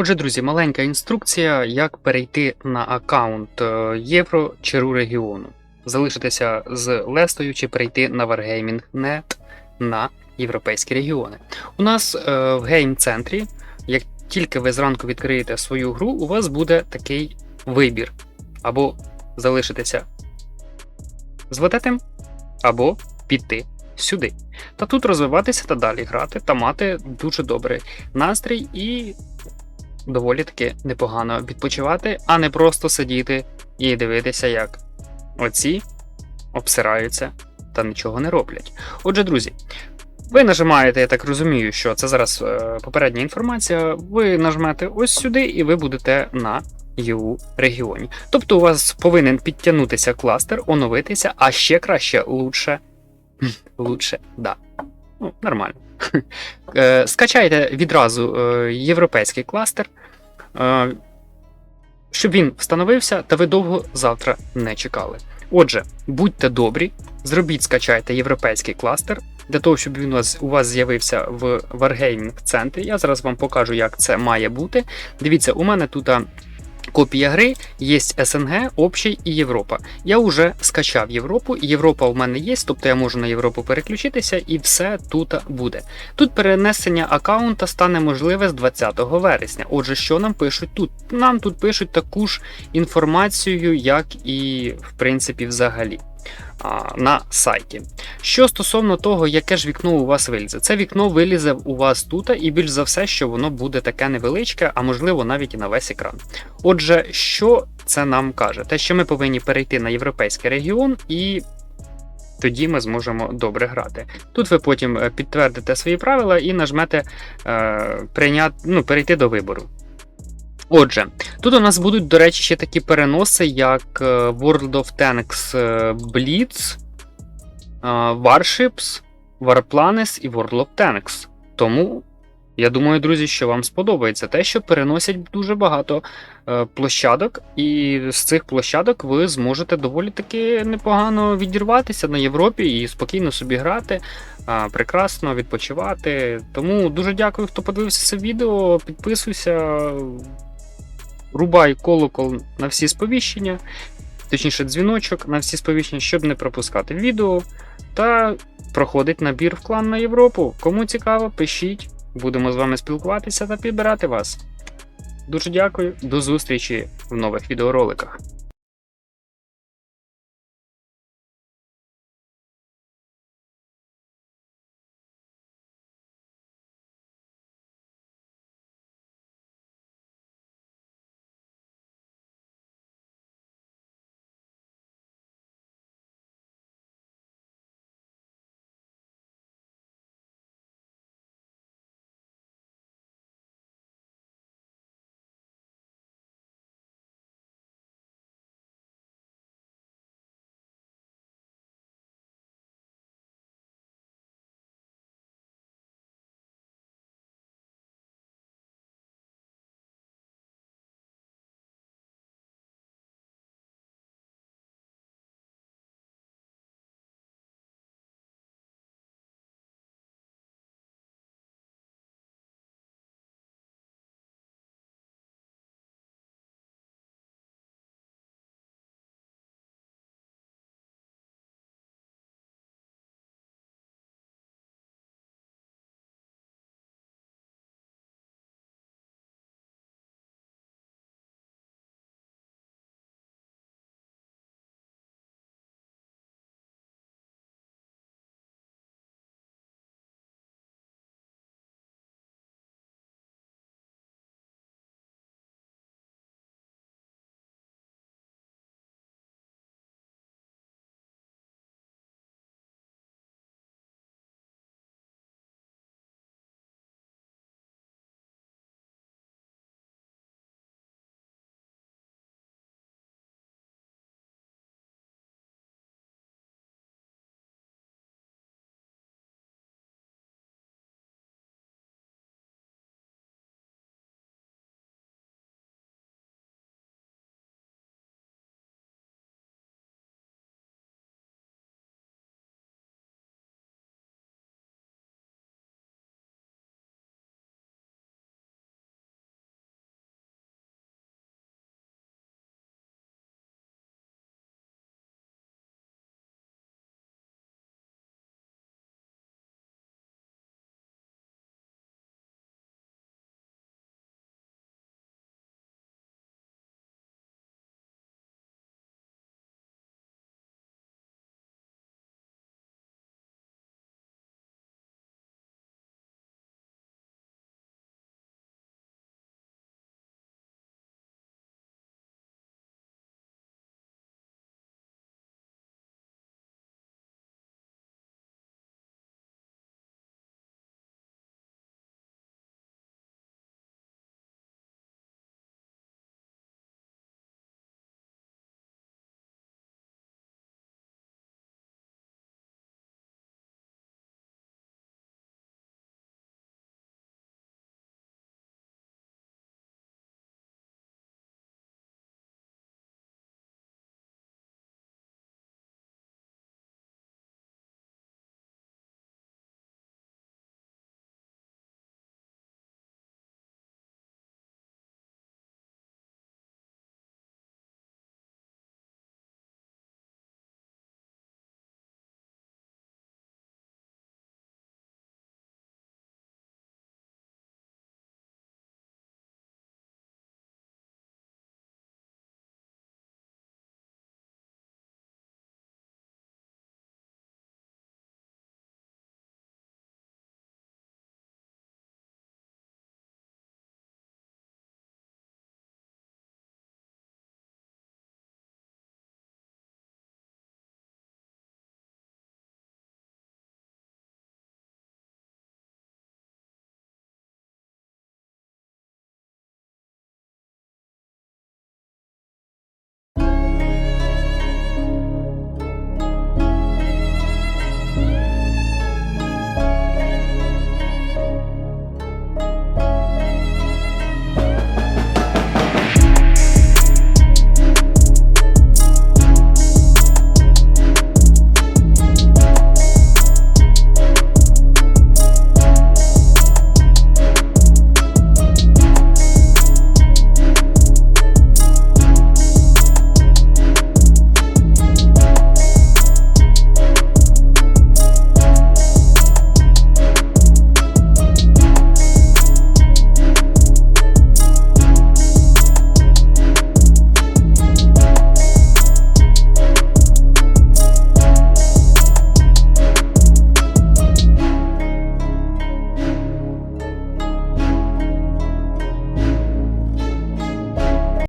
Отже, друзі, маленька інструкція, як перейти на аккаунт е, Євро чи РУ регіону. Залишитися з Лестою чи перейти на Wargaming.net на європейські регіони. У нас е, в гейм-центрі, як тільки ви зранку відкриєте свою гру, у вас буде такий вибір: або залишитися з Ватетем, або піти сюди. Та тут розвиватися та далі грати та мати дуже добрий настрій і доволі таки непогано відпочивати, а не просто сидіти і дивитися, як оці обсираються та нічого не роблять. Отже, друзі, ви нажимаєте, я так розумію, що це зараз е, попередня інформація. Ви нажмете ось сюди, і ви будете на ЄУ регіоні. Тобто у вас повинен підтягнутися кластер, оновитися, а ще краще, лучше. Лучше, да. Ну, нормально. Е, Скачайте відразу е, європейський кластер, е, щоб він встановився, та ви довго завтра не чекали. Отже, будьте добрі, зробіть, скачайте європейський кластер для того, щоб він у вас, у вас з'явився в Wargaming центрі. Я зараз вам покажу, як це має бути. Дивіться, у мене тут копія гри, є СНГ, Общий і Європа. Я вже скачав Європу, Європа в мене є, тобто я можу на Європу переключитися і все тут буде. Тут перенесення аккаунта стане можливе з 20 вересня. Отже, що нам пишуть тут? Нам тут пишуть таку ж інформацію, як і в принципі взагалі. На сайті. Що стосовно того, яке ж вікно у вас вилізе, це вікно вилізе у вас тут, і більш за все, що воно буде таке невеличке, а можливо навіть і на весь екран. Отже, що це нам каже? Те, що ми повинні перейти на європейський регіон і. Тоді ми зможемо добре грати. Тут ви потім е, підтвердите свої правила і нажмете е, прийняти, ну, перейти до вибору. Отже, тут у нас будуть, до речі, ще такі переноси, як е, World of Tanks е, Blitz, е, Warships, Warplanes і World of Tanks. Тому я думаю, друзі, що вам сподобається те, що переносять дуже багато площадок, і з цих площадок ви зможете доволі таки непогано відірватися на Європі і спокійно собі грати, прекрасно відпочивати. Тому дуже дякую, хто подивився це відео. Підписуйся, рубай колокол на всі сповіщення, точніше, дзвіночок на всі сповіщення, щоб не пропускати відео. Та проходить набір в клан на Європу. Кому цікаво, пишіть. Будемо з вами спілкуватися та підбирати вас. Дуже дякую, до зустрічі в нових відеороликах.